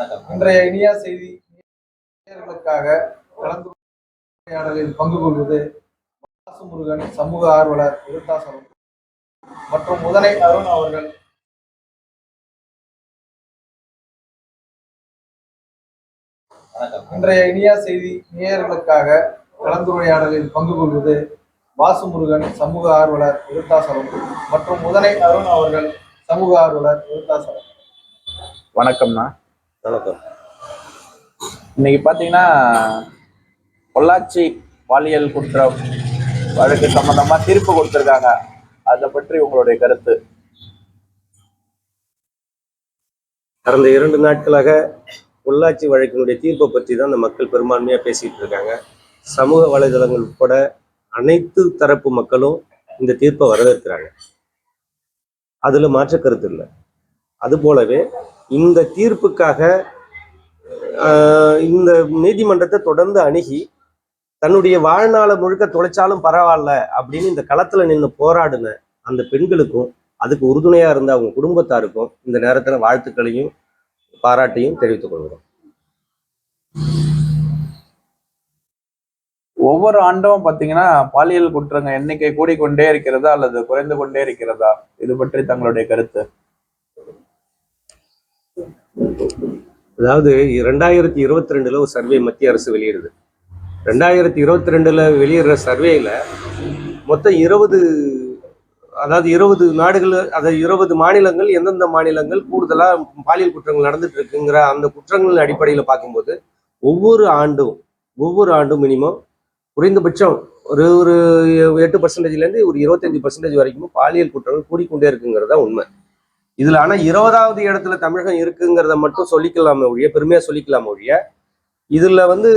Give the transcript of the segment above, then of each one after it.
இன்றைய இனியா செய்தி நேயர்களுக்காக கலந்துரையாடலில் பங்கு கொள்வது வாசு முருகன் சமூக ஆர்வலர் விருத்தாசலம் மற்றும் முதனை அருண் அவர்கள். இன்றைய இனியா செய்தி நேயர்களுக்காக கலந்துரையாடலில் பங்கு கொள்வது வாசு முருகன் சமூக ஆர்வலர் விருத்தாசலம் மற்றும் முதனை அருண் அவர்கள் சமூக ஆர்வலர் விருத்தாசலம். வணக்கம்ண்ணா வணக்கம். இன்னைக்கு பார்த்தீங்கன்னா பொள்ளாச்சி பாலியல் குற்றம் வழக்கு சம்பந்தமா தீர்ப்பு கொடுத்துருக்காங்க. அதை பற்றி உங்களுடைய கருத்து. கடந்த இரண்டு நாட்களாக பொள்ளாச்சி வழக்கினுடைய தீர்ப்பை பற்றி தான் இந்த மக்கள் பெரும்பான்மையாக பேசிட்டு இருக்காங்க. சமூக வலைதளங்கள் உட்பட அனைத்து தரப்பு மக்களும் இந்த தீர்ப்பை வரவேற்கிறாங்க. அதுல மாற்று கருத்து இல்லை. அது போலவே இந்த தீர்ப்புக்காக ஆஹ், இந்த நீதிமன்றத்தை தொடர்ந்து அணுகி தன்னுடைய வாழ்நாளை முழுக்க தொலைச்சாலும் பரவாயில்ல அப்படின்னு இந்த களத்துல நின்று போராடின அந்த பெண்களுக்கும் அதுக்கு உறுதுணையா இருந்த அவங்க குடும்பத்தாருக்கும் இந்த நேரத்துல வாழ்த்துக்களையும் பாராட்டையும் தெரிவித்துக் கொள்கிறோம். ஒவ்வொரு ஆண்டும் பார்த்தீங்கன்னா பாலியல் குற்றங்கள் எண்ணிக்கை கூடிக்கொண்டே இருக்கிறதா அல்லது குறைந்து கொண்டே இருக்கிறதா? இது பற்றி தங்களுடைய கருத்து. அதாவது ரெண்டாயிரத்தி இருபத்தி ரெண்டுல ஒரு சர்வே மத்திய அரசு வெளியிடுது. ரெண்டாயிரத்தி இருபத்தி ரெண்டுல வெளியிடுற சர்வேல மொத்தம் இருபது அதாவது இருபது நாடுகள் அதாவது இருபது மாநிலங்கள் எந்தெந்த மாநிலங்கள் கூடுதலா பாலியல் குற்றங்கள் நடந்துட்டு இருக்குங்கிற அந்த குற்றங்களின் அடிப்படையில் பார்க்கும்போது ஒவ்வொரு ஆண்டும் ஒவ்வொரு ஆண்டும் மினிமம் குறைந்தபட்சம் ஒரு ஒரு எட்டு பர்சன்டேஜ்லேருந்து ஒரு இருபத்தஞ்சி பர்சன்டேஜ் வரைக்கும் பாலியல் குற்றங்கள் கூடிக்கொண்டே இருக்குங்கிறதா உண்மை. இதுல ஆனா இருபதாவது இடத்துல தமிழகம் இருக்குங்கிறத மட்டும் சொல்லிக்கலாமே ஒழிய பெருமையா சொல்லிக்கலாம் ஒழிய இதுல வந்து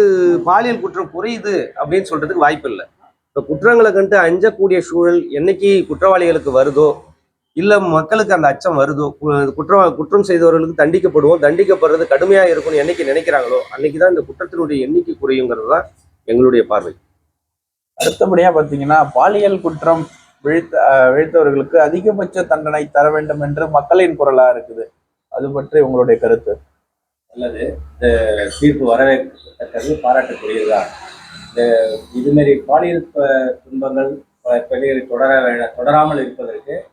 பாலியல் குற்றம் குறையுது அப்படின்னு சொல்றதுக்கு வாய்ப்பு இல்லை. இப்போ குற்றங்களை கண்டு அஞ்சக்கூடிய சூழல் என்னைக்கு குற்றவாளிகளுக்கு வருதோ இல்ல மக்களுக்கு அந்த அச்சம் வருதோ கு- குற்ற குற்றம் செய்தவர்களுக்கு தண்டிக்கப்படுவோம் தண்டிக்கப்படுறது கடுமையா இருக்கும்னு என்னைக்கு நினைக்கிறாங்களோ அன்னைக்கு தான் இந்த குற்றத்தினுடைய எண்ணிக்கை குறையுங்கிறது தான் எங்களுடைய பார்வை. அடுத்தபடியா பார்த்தீங்கன்னா பாலியல் குற்றம் விழித்த விழித்தவர்களுக்கு அதிகபட்ச தண்டனை தர வேண்டும் என்று மக்களின் குரலா இருக்குது. அது பற்றி உங்களுடைய கருத்து. அல்லது இந்த தீர்ப்பு வரவேற்கத்தக்கது பாராட்டக்கூடியதுதான் இந்த இதுமாரி பாலியல் துன்பங்கள் ப- தொடர வேண்ட தொடராமல் இருப்பதற்கு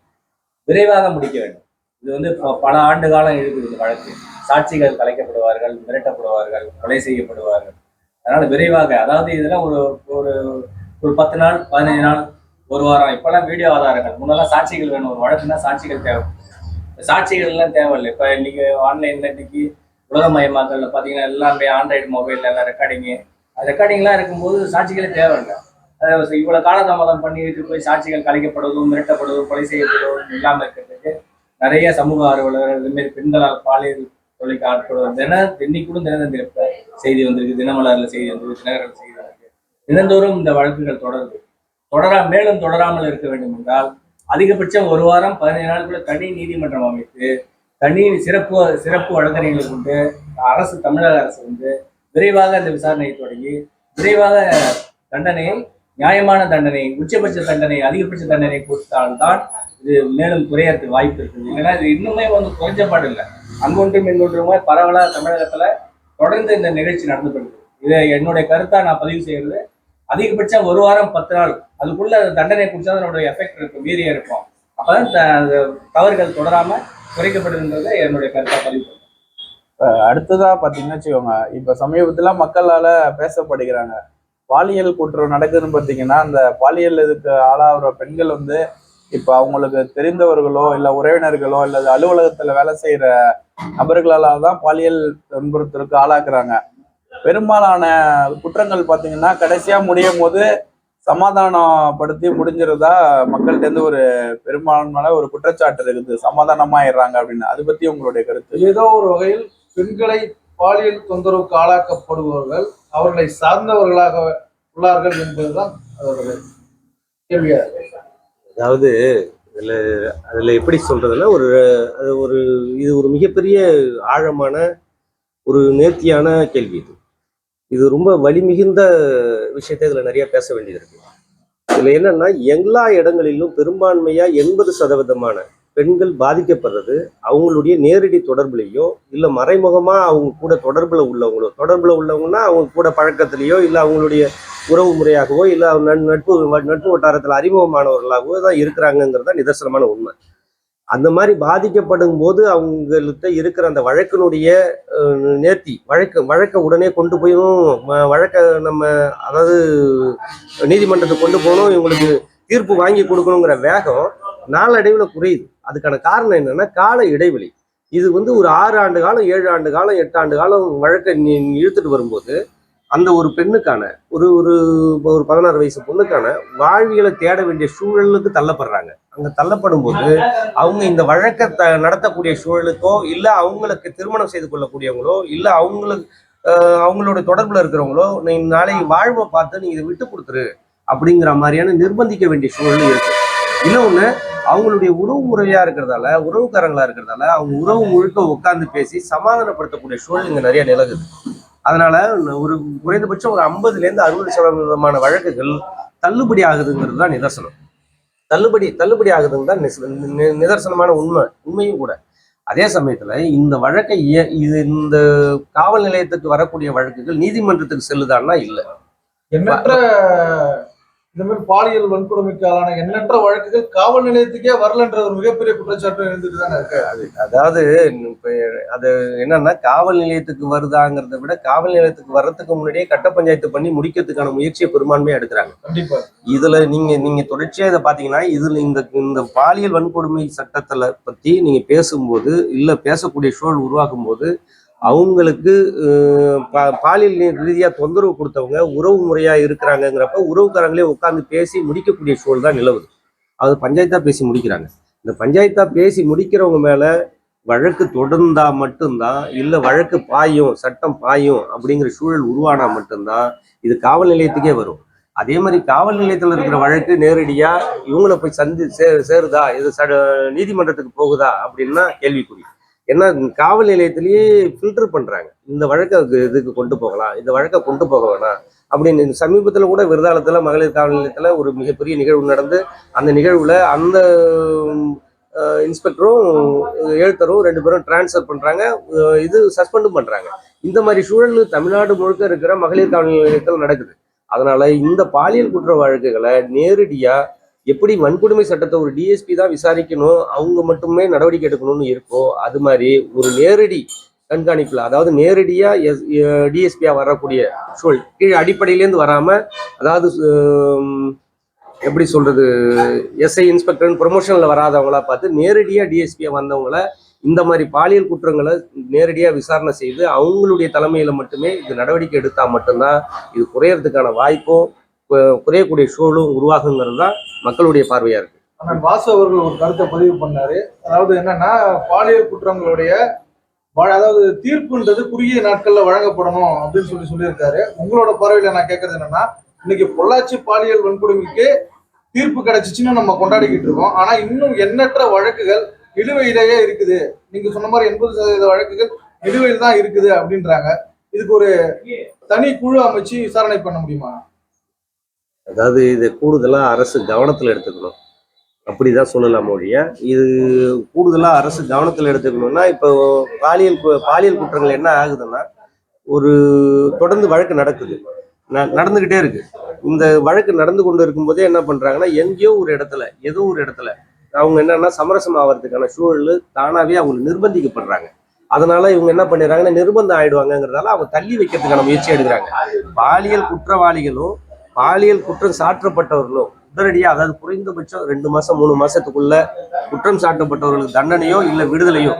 விரைவாக முடிக்க வேண்டும். இது வந்து ப- பல ஆண்டு காலம் இருக்குது இந்த வழக்கு. சாட்சிகள் கலைக்கப்படுவார்கள் மிரட்டப்படுவார்கள் கொலை செய்யப்படுவார்கள். அதனால் விரைவாக அதாவது இதெல்லாம் ஒரு ஒரு ஒரு பத்து நாள் பதினைஞ்சு நாள் ஒரு வாரம். இப்பெல்லாம் வீடியோ ஆதாரங்கள். முன்னெல்லாம் சாட்சிகள் வேணும். ஒரு வழக்குன்னா சாட்சிகள் தேவை. சாட்சிகள்லாம் சாட்சிகள் எல்லாம் தேவையில்லை. இப்போ இன்னைக்கு ஆன்லைனில் இன்னைக்கு உலகமயமாக்கல்ல பார்த்தீங்கன்னா எல்லாமே ஆண்ட்ராய்டு மொபைல் எல்லாம் ரெக்கார்டிங்கு ரெக்கார்டிங்லாம் இருக்கும்போது சாட்சிகளே தேவையில்லை. அதாவது இவ்வளோ காலதாமதம் பண்ணிட்டு போய் சாட்சிகள் கலைக்கப்படுவதும் மிரட்டப்படுவதும் கொலை செய்யப்படுவதும் இல்லாமல் இருக்கிறதுக்கு நிறைய சமூக ஆர்வலர்கள் இதுமாரி பெண்களால் பாலியல் தொழிலுக்கு ஆட்படுவது. தின இன்னைக்கூட தினத்தந்தி செய்தி வந்திருக்கு. தினமலர்ல செய்தி வந்திருக்கு. தினகரில் செய்தி வந்திருக்கு. தினந்தோறும் இந்த வழக்குகள் தொடருது. தொடரா மேலும் தொடராமல் இருக்க வேண்டும் என்றால் அதிகபட்சம் ஒரு வாரம் பதினைந்து நாளுக்குள்ள தனி நீதிமன்றம் அமைத்து தனி சிறப்பு சிறப்பு வழக்கறிஞர்களை கொண்டு அரசு தமிழக அரசு வந்து விரைவாக அந்த விசாரணையை தொடங்கி விரைவாக தண்டனையை நியாயமான தண்டனை உச்சபட்ச தண்டனை அதிகபட்ச தண்டனை கொடுத்தால்தான் இது மேலும் குறையறதுக்கு வாய்ப்பு இருக்குது. ஏன்னா இது இன்னுமே வந்து குறைஞ்ச பாடு இல்லை. அங்கொன்றும் இங்கொன்றுமே பரவலாக தமிழகத்தில் தொடர்ந்து இந்த நிகழ்ச்சி நடந்து இதை என்னுடைய கருத்தாக நான் பதிவு செய்கிறது அதிகபட்சம் ஒரு வாரம் பத்து நாள். அதுக்குள்ள தண்டனை குடிச்சா அதனுடைய எஃபெக்ட் இருக்கும். மீறிய இருக்கும் அப்பதான் த- தவறுகள் தொடராம குறைக்கப்படுதுன்றத என்னுடைய கருத்தா பதிவு அடுத்ததா பாத்தீங்கன்னா வச்சுக்கோங்க. இப்ப சமீபத்துல மக்களால பேசப்படுகிறாங்க. பாலியல் குற்றம் நடக்குதுன்னு பாத்தீங்கன்னா அந்த பாலியல் இதுக்கு ஆளாகிற பெண்கள் வந்து இப்ப அவங்களுக்கு தெரிந்தவர்களோ இல்ல உறவினர்களோ இல்லை அலுவலகத்துல வேலை செய்யற நபர்களால தான் பாலியல் துன்புறுத்தலுக்கு ஆளாக்குறாங்க. பெரும்பாலான குற்றங்கள் பாத்தீங்கன்னா கடைசியா முடியும் போது சமாதானப்படுத்தி முடிஞ்சிருதா மக்கள்கிட்ட இருந்து ஒரு பெரும்பான்மையான ஒரு குற்றச்சாட்டு இருக்குது. சமாதானமாயிடுறாங்க அப்படின்னு. அது பத்தி உங்களுடைய கருத்து? ஏதோ ஒரு வகையில் பெண்களை பாலியல் தொந்தரவுக்கு ஆளாக்கப்படுபவர்கள் அவர்களை சார்ந்தவர்களாக உள்ளார்கள் என்பதுதான் அவரது கேள்வியா. அதாவது இதுல அதுல எப்படி சொல்றதுன்னா ஒரு அது ஒரு இது ஒரு மிகப்பெரிய ஆழமான ஒரு நேர்த்தியான கேள்வி இது. இது ரொம்ப வலிமிகுந்த விஷயத்தை இதில் நிறைய பேச வேண்டியது இருக்கு இதில் என்னன்னா எல்லா இடங்களிலும் பெரும்பான்மையா எண்பது சதவீதமான பெண்கள் பாதிக்கப்படுறது அவங்களுடைய நேரடி தொடர்புலையோ இல்லை மறைமுகமாக அவங்க கூட தொடர்பில் உள்ளவங்களோ தொடர்பில் உள்ளவங்கன்னா அவங்க கூட பழக்கத்திலேயோ இல்லை அவங்களுடைய உறவு முறையாகவோ இல்லை நட்பு நட்பு வட்டாரத்தில் அறிமுகமானவர்களாகவோ தான் இருக்கிறாங்கங்கிறது தான் நிதர்சனமான உண்மை. அந்த மாதிரி பாதிக்கப்படும் போது அவங்கள்ட்ட இருக்கிற அந்த வழக்கினுடைய நேர்த்தி வழக்கு வழக்கை உடனே கொண்டு போயும் வ- வழக்கை நம்ம அதாவது நீதிமன்றத்துக்கு கொண்டு போகணும் இவங்களுக்கு தீர்ப்பு வாங்கி கொடுக்கணுங்கிற வேகம் நாளடைவில் குறையுது. அதுக்கான காரணம் என்னன்னா கால இடைவெளி. இது வந்து ஒரு ஆறு ஆண்டு காலம் ஏழு ஆண்டு காலம் எட்டு ஆண்டு காலம் வழக்கை நீ இழுத்துட்டு வரும்போது அந்த ஒரு பெண்ணுக்கான ஒரு ஒரு ஒரு பதினாறு வயசு பொண்ணுக்கான வாழ்வியலை தேட வேண்டிய சூழலுக்கு தள்ளப்படுறாங்க. அங்க தள்ளப்படும் போது அவங்க இந்த வழக்கத்தை நடத்தக்கூடிய சூழலுக்கோ இல்லை அவங்களுக்கு திருமணம் செய்து கொள்ளக்கூடியவங்களோ இல்லை அவங்களுக்கு அவங்களோட தொடர்புல இருக்கிறவங்களோ நீ நாளை வாழ்வை பார்த்து நீ இதை விட்டு கொடுத்துரு அப்படிங்கிற மாதிரியான நிர்பந்திக்க வேண்டிய சூழலும் இருக்கு. இன்னொன்று அவங்களுடைய உறவு முறையா இருக்கிறதால உறவுக்காரங்களா இருக்கிறதால அவங்க உறவு முழுக்க உட்கார்ந்து பேசி சமாதானப்படுத்தக்கூடிய சூழல் இங்க நிறைய நிலகுது அதனால ஒரு குறைந்தபட்சம் ஒரு ஐம்பதுல இருந்து அறுபது சதவீதமான வழக்குகள் தள்ளுபடி ஆகுதுங்கிறது தான் நிதர்சனம். தள்ளுபடி தள்ளுபடி ஆகுதுன்னு தான் நிதர்சனமான உண்மை. உண்மையும் கூட. அதே சமயத்துல இந்த வழக்கை இது இந்த காவல் நிலையத்துக்கு வரக்கூடிய வழக்குகள் நீதிமன்றத்துக்கு செல்லுதான்னா இல்லை. எண்ணற்ற இந்த மாதிரி பாலியல் வன்கொடுமைக்கான எண்ணற்ற வழக்குகள் காவல் நிலையத்துக்கே வரலன்ற ஒரு மிகப்பெரிய குற்றச்சாட்டு இருந்துட்டு தானே இருக்கு. அதாவது இப்ப அது என்னன்னா காவல் நிலையத்துக்கு வருதாங்கிறத விட காவல் நிலையத்துக்கு வர்றதுக்கு முன்னாடியே கட்ட பஞ்சாயத்து பண்ணி முடிக்கிறதுக்கான முயற்சியை பெரும்பான்மையா எடுக்கிறாங்க. கண்டிப்பா. இதுல நீங்க நீங்க தொடர்ச்சியா இதை பாத்தீங்கன்னா இதுல இந்த இந்த பாலியல் வன்கொடுமை சட்டத்துல பத்தி நீங்க பேசும்போது இல்ல பேசக்கூடிய சூழல் உருவாக்கும் போது அவங்களுக்கு பா- பாலியல் ரீதியாக தொந்தரவு கொடுத்தவங்க உறவு முறையாக இருக்கிறாங்கங்கிறப்ப உறவுக்காரங்களே உட்காந்து பேசி முடிக்கக்கூடிய சூழல் தான் நிலவுது. அது பஞ்சாயத்தாக பேசி முடிக்கிறாங்க. இந்த பஞ்சாயத்தாக பேசி முடிக்கிறவங்க மேலே வழக்கு தொடர்ந்தா மட்டும்தான் இல்லை வழக்கு பாயும் சட்டம் பாயும் அப்படிங்கிற சூழல் உருவானா மட்டும்தான் இது காவல் நிலையத்துக்கே வரும். அதே மாதிரி காவல் நிலையத்தில் இருக்கிற வழக்கு நேரடியாக இவங்களை போய் சந்தி சே சேருதா இது ச நீதிமன்றத்துக்கு போகுதா அப்படின்னா கேள்விக்குறி. ஏன்னா காவல் நிலையத்திலேயே ஃபில்டர் பண்ணுறாங்க இந்த வழக்கை இதுக்கு கொண்டு போகலாம் இந்த வழக்கை கொண்டு போக வேணாம் அப்படின்னு. சமீபத்தில் கூட விருதாலத்தில் மகளிர் காவல் நிலையத்தில் ஒரு மிகப்பெரிய நிகழ்வு நடந்து அந்த நிகழ்வுல அந்த இன்ஸ்பெக்டரும் எழுத்தரும் ரெண்டு பேரும் டிரான்ஸ்ஃபர் பண்ணுறாங்க இது சஸ்பெண்டும் பண்ணுறாங்க இந்த மாதிரி சூழல் தமிழ்நாடு முழுக்க இருக்கிற மகளிர் காவல் நிலையத்தில் நடக்குது. அதனால் இந்த பாலியல் குற்ற வழக்குகளை நேரடியாக எப்படி வன்கொடுமை சட்டத்தை ஒரு டிஎஸ்பி தான் விசாரிக்கணும் அவங்க மட்டுமே நடவடிக்கை எடுக்கணும்னு இருக்கோ அது மாதிரி ஒரு நேரடி கண்காணிப்புல அதாவது நேரடியா எஸ் டிஎஸ்பியா வரக்கூடிய சூழல் கீழே அடிப்படையிலேருந்து வராம அதாவது எப்படி சொல்றது எஸ்ஐ இன்ஸ்பெக்டர் ப்ரொமோஷன்ல வராதவங்களா பார்த்து நேரடியா டிஎஸ்பியா வந்தவங்கள இந்த மாதிரி பாலியல் குற்றங்களை நேரடியா விசாரணை செய்து அவங்களுடைய தலைமையில மட்டுமே இது நடவடிக்கை எடுத்தா மட்டும்தான் இது குறையறதுக்கான வாய்ப்பும் குறையக்கூடிய சூழலும் உருவாகுங்கிறது தான் மக்களுடைய பார்வையாக இருக்கு. அண்ணன் வாசு அவர்கள் ஒரு கருத்தை பதிவு பண்ணாரு. அதாவது என்னன்னா பாலியல் குற்றங்களுடைய அதாவது தீர்ப்புன்றது குறுகிய நாட்கள்ல வழங்கப்படணும் அப்படின்னு சொல்லி சொல்லியிருக்காரு. உங்களோட பார்வையில நான் கேட்கறது என்னன்னா இன்னைக்கு பொள்ளாச்சி பாலியல் வன்கொடுமைக்கு தீர்ப்பு கிடைச்சிச்சுன்னு நம்ம கொண்டாடிக்கிட்டு இருக்கோம். ஆனா இன்னும் எண்ணற்ற வழக்குகள் நிலுவையிலேயே இருக்குது. நீங்க சொன்ன மாதிரி எண்பது சதவீத வழக்குகள் நிலுவையில் தான் இருக்குது அப்படின்றாங்க. இதுக்கு ஒரு தனி குழு அமைச்சு விசாரணை பண்ண முடியுமா? அதாவது இதை கூடுதலாக அரசு கவனத்தில் எடுத்துக்கணும். அப்படி தான் சொல்லலாம் மொழிய இது கூடுதலாக அரசு கவனத்தில் எடுத்துக்கணும்னா இப்போ பாலியல் கு- பாலியல் குற்றங்கள் என்ன ஆகுதுன்னா ஒரு தொடர்ந்து வழக்கு நடக்குது. ந- இருக்கு. இந்த வழக்கு நடந்து கொண்டு இருக்கும்போதே என்ன பண்ணுறாங்கன்னா எங்கேயோ ஒரு இடத்துல ஏதோ ஒரு இடத்துல அவங்க என்னன்னா சமரசம் ஆகிறதுக்கான சூழல் தானாகவே அவங்க நிர்பந்திக்கப்படுறாங்க. அதனால இவங்க என்ன பண்ணிடுறாங்கன்னா நிர்பந்தம் ஆயிடுவாங்கங்கிறதால அவங்க தள்ளி வைக்கிறதுக்கான முயற்சி எடுக்கிறாங்க. பாலியல் குற்றவாளிகளும் பாலியல் குற்றம் சாற்றப்பட்டவர்களும் உடனடியாக அதாவது குறைந்தபட்சம் ரெண்டு மாசம் மூணு மாசத்துக்குள்ள குற்றம் சாட்டப்பட்டவர்களுக்கு தண்டனையோ இல்ல விடுதலையோ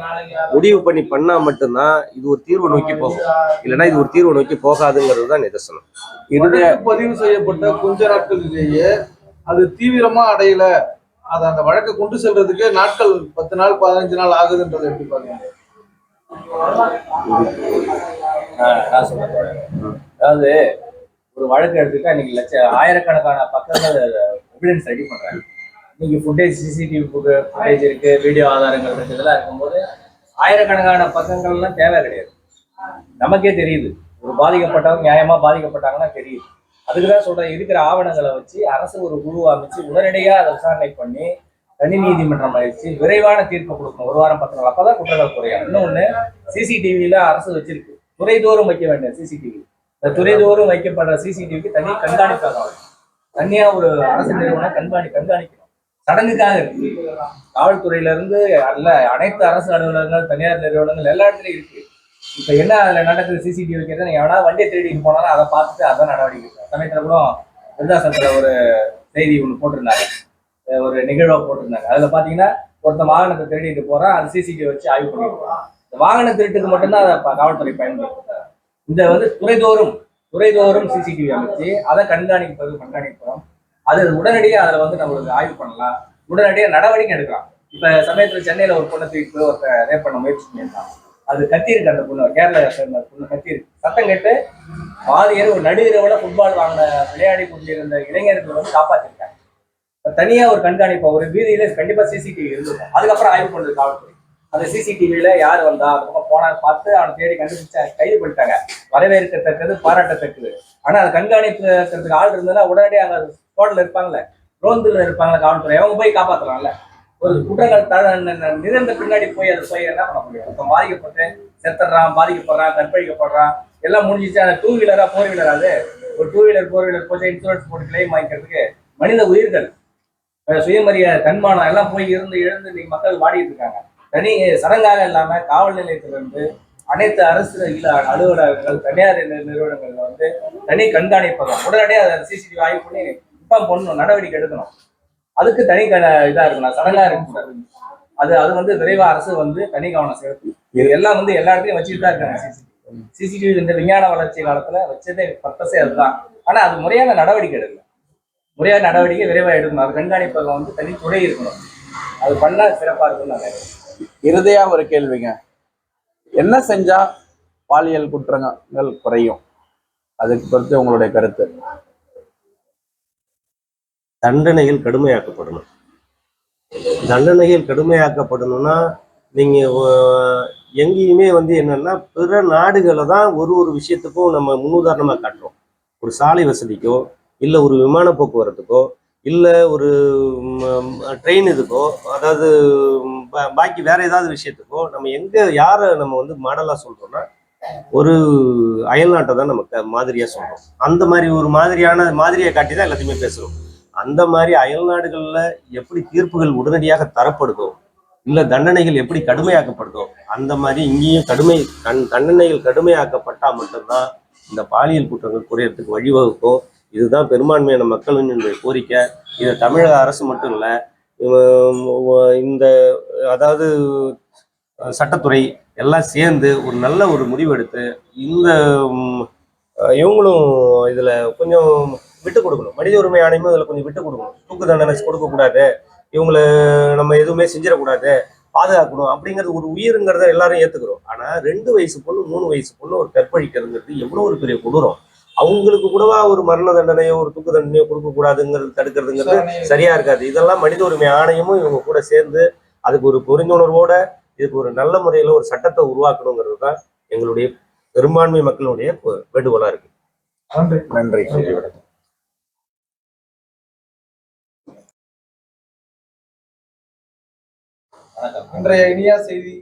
முடிவு பண்ணி பண்ணா மட்டும்தான் இது ஒரு தீர்வை நோக்கி போகும். இல்லைன்னா இது ஒரு தீர்வை நோக்கி போகாதுங்கிறது தான் நிதர்சனம் வழக்கு பதிவு செய்யப்பட்ட கொஞ்ச நாட்களிலேயே அது தீவிரமா அடையல. அது அந்த வழக்கை கொண்டு செல்றதுக்கு நாட்கள் பத்து நாள் பதினஞ்சு நாள் ஆகுதுன்றதை எப்படி பாருங்க நான் சொல்றேன். அதாவது ஒரு வழக்கு எடுத்துக்கிட்டா இன்னைக்கு லட்ச ஆயிரக்கணக்கான பக்கங்கள் எவிடன்ஸ் ரெடி பண்றாங்க. இன்னைக்கு ஃபுட்டேஜ் சிசிடிவி ஃபுட்டேஜ் இருக்கு வீடியோ ஆதாரங்கள் இருக்கு இதெல்லாம் இருக்கும்போது ஆயிரக்கணக்கான பக்கங்கள்லாம் தேவை கிடையாது. நமக்கே தெரியுது. ஒரு பாதிக்கப்பட்டவங்க நியாயமா பாதிக்கப்பட்டாங்கன்னா தெரியுது. அதுக்கு தான் சொல்றேன் இருக்கிற ஆவணங்களை வச்சு அரசு ஒரு குழு அமைச்சு உடனடியாக அதை விசாரணை பண்ணி தனி நீதிமன்றம் ஆயிடுச்சு விரைவான தீர்ப்பு கொடுக்கணும். ஒரு வாரம் பத்து நாள். அப்பதான் குற்றங்கள் குறையும். இன்னொன்னு சிசிடிவியில அரசு வச்சிருக்கு. துறைதோறும் வைக்க வேண்டிய சிசிடிவி இந்த துறைதோறும் வைக்கப்படுற சிசிடிவிக்கு தனி கண்காணிப்பாக தனியா ஒரு அரசு நிறுவனம் கண்காணி கண்காணிக்கணும். சடங்குக்காக இருக்கு. காவல்துறையில இருந்து அல்ல அனைத்து அரசு அலுவலகங்கள் தனியார் நிறுவனங்கள் எல்லா இடத்துலயும் இருக்கு. இப்ப என்ன அதுல நடக்குது சிசிடிவி வைக்கிறது நீங்க எவனா வண்டியை தேடிட்டு போனாலும் அதை பார்த்துட்டு அதான் நடவடிக்கை சமயத்துல கூட விருதாசனத்துல ஒரு செய்தி ஒன்று போட்டிருந்தாங்க ஒரு நிகழ்வா போட்டிருந்தாங்க. அதுல பாத்தீங்கன்னா ஒருத்தன் வாகனத்தை திருடிட்டு போறான் அது சிசிடிவி வச்சு ஆய்வு பண்ணிட்டு போறான். இந்த வாகன திருட்டுக்கு மட்டும்தான் அதை காவல்துறை பயன்படுத்துறாங்க இந்த வந்து துறைதோறும் துறைதோறும் சிசிடிவி அமைச்சு அதை கண்காணிப்பது கண்காணிப்போம். அது உடனடியாக அதில் வந்து நம்மளுக்கு ஆய்வு பண்ணலாம். உடனடியாக நடவடிக்கை எடுக்கலாம். இப்போ சமயத்தில் சென்னையில் ஒரு பொண்ணை தூக்கி போய் ஒருத்த ரேப் பண்ண முயற்சி பண்ணியிருந்தான் அது கத்தியிருக்கு அந்த பொண்ணு கேரளா சேர்ந்த பொண்ணு கத்தி இருக்கு சத்தம் கேட்டு பாதியர் ஒரு நடுவிரவுல ஃபுட்பால் வாங்கின விளையாடி கொண்டிருந்த இளைஞர்களை வந்து காப்பாற்றிருக்காங்க இப்ப தனியா ஒரு கண்காணிப்பு ஒரு வீதியில கண்டிப்பா சிசிடிவி இருந்திருக்கும். அதுக்கப்புறம் ஆய்வு பண்ணுறது காவல்துறை. அந்த சிசிடிவியில யார் வந்தா அந்த பக்கம் போனா பார்த்து அவனை தேடி கண்டுபிடிச்சா கைது பண்ணிட்டாங்க. வரவேற்கத்தக்கது பாராட்டத்தக்கது. ஆனா அது கண்காணிப்புக்கிறதுக்கு ஆள் இருந்ததுன்னா உடனடியாக அங்க ஸ்பாட்ல இருப்பாங்கல்ல. ரோந்துல இருப்பாங்கல்ல காவல்துறை. அவங்க போய் காப்பாத்தலாம்ல. ஒரு குற்றங்கள் த- நிறந்த பின்னாடி போய் அதை போய் என்ன பண்ண முடியும்? இப்போ பாதிக்கப்பட்டு செத்துடுறான் பாதிக்கப்படுறான் கற்பழிக்கப்படுறான் எல்லாம் முடிஞ்சிச்சு அந்த டூ வீலரா ஃபோர் வீலரா அது? ஒரு டூ வீலர் ஃபோர் வீலர் போச்சு இன்சூரன்ஸ் போட்டு கிளைம் வாங்கிக்கிறதுக்கு மனித உயிர்கள். சுயமரிய தன்மானம் எல்லாம் போய் இருந்து இழந்து இன்னைக்கு மக்கள் வாடிட்டு இருக்காங்க. தனி சடங்காக இல்லாம காவல் நிலையத்திலிருந்து அனைத்து அரசு அலுவலகங்கள் தனியார் நிறுவனங்கள்ல வந்து தனி கண்காணிப்பகம் உடனடியாக அதை சிசிடிவி ஆய்வு பண்ணி இப்போ பண்ணணும் நடவடிக்கை எடுக்கணும். அதுக்கு தனி க இதா இருக்கணும் சடங்காக இருக்கக்கூடாது அது அது வந்து விரைவாக அரசு வந்து தனி கவனம் செலுத்தும். இது எல்லாம் வந்து எல்லா இடத்துலையும் வச்சுட்டு தான் இருக்காங்க சிசிடிவி. சிசிடிவி இந்த விஞ்ஞான வளர்ச்சி காலத்துல வச்சதே பர்பஸே அதுதான். ஆனா அது முறையான நடவடிக்கை எடுக்கல முறையான நடவடிக்கை விரைவாக எடுக்கணும். அது கண்காணிப்பகம் வந்து தனி துறை இருக்கணும். அது பண்ணால் சிறப்பாக இருக்கும்னு நான் நினைக்கிறேன். இறுதியா ஒரு கேள்விங்க. என்ன செஞ்சா பாலியல் குற்றங்கள் குறையும்? அதுக்கு பொறுத்து உங்களுடைய கருத்து. தண்டனைகள் கடுமையாக்கப்படணும். தண்டனைகள் கடுமையாக்கப்படணும்னா நீங்க எங்கேயுமே வந்து என்னன்னா பிற நாடுகளை தான் ஒரு ஒரு விஷயத்துக்கும் நம்ம முன்னுதாரணமா காட்டுறோம். ஒரு சாலை வசதிக்கோ இல்லை ஒரு விமான போக்குவரத்துக்கோ இல்லை ஒரு ட்ரெயின் இதுக்கோ அதாவது பாக்கி வேற ஏதாவது விஷயத்துக்கோ நம்ம எங்க யாரை நம்ம வந்து மாடலாக சொல்றோம்னா ஒரு அயல் நாட்டை தான் நமக்கு மாதிரியா சொல்றோம். அந்த மாதிரி ஒரு மாதிரியான மாதிரியை காட்டி தான் எல்லாத்தையுமே பேசுறோம். அந்த மாதிரி அயல் நாடுகளில் எப்படி தீர்ப்புகள் உடனடியாக தரப்படுதோ இல்லை தண்டனைகள் எப்படி கடுமையாக்கப்படுதோ அந்த மாதிரி இங்கேயும் கடுமை கண் தண்டனைகள் கடுமையாக்கப்பட்டால் மட்டும்தான் இந்த பாலியல் குற்றங்கள் குறையறதுக்கு வழிவகுக்கும். இதுதான் பெரும்பான்மையான மக்களினுடைய கோரிக்கை. இதை தமிழக அரசு மட்டும் இல்லை இந்த அதாவது சட்டத்துறை எல்லாம் சேர்ந்து ஒரு நல்ல ஒரு முடிவெடுத்து இந்த இவங்களும் இதில் கொஞ்சம் விட்டு கொடுக்கணும். மனித உரிமை ஆணையமும் இதில் கொஞ்சம் விட்டு கொடுக்கணும். தூக்கு தண்டனை கொடுக்கக்கூடாது. இவங்களை நம்ம எதுவுமே செஞ்சிடக்கூடாது. பாதுகாக்கணும் அப்படிங்கிறது ஒரு உயிருங்கிறத எல்லாரும் ஏற்றுக்கிறோம் ஆனால் ரெண்டு வயசு பொண்ணு மூணு வயசு பொண்ணு ஒரு கற்பழிக்கிறதுங்கிறது எவ்வளோ ஒரு பெரிய கொடூரம். அவங்களுக்கு கூடவா ஒரு மரண தண்டனையோ ஒரு தூக்கு தண்டனையோ கொடுக்க கூடாதுங்கிறது தடுக்கிறதுங்கிறது சரியா இருக்காது. இதெல்லாம் மனித உரிமை ஆணையமும் இவங்க கூட சேர்ந்து அதுக்கு ஒரு புரிந்துணர்வோட இதுக்கு ஒரு நல்ல முறையில ஒரு சட்டத்தை உருவாக்கணுங்கிறது தான் எங்களுடைய பெரும்பான்மை மக்களுடைய வேண்டுகோளா இருக்கு. நன்றி. நன்றி. இன்றைய இனியா செய்தி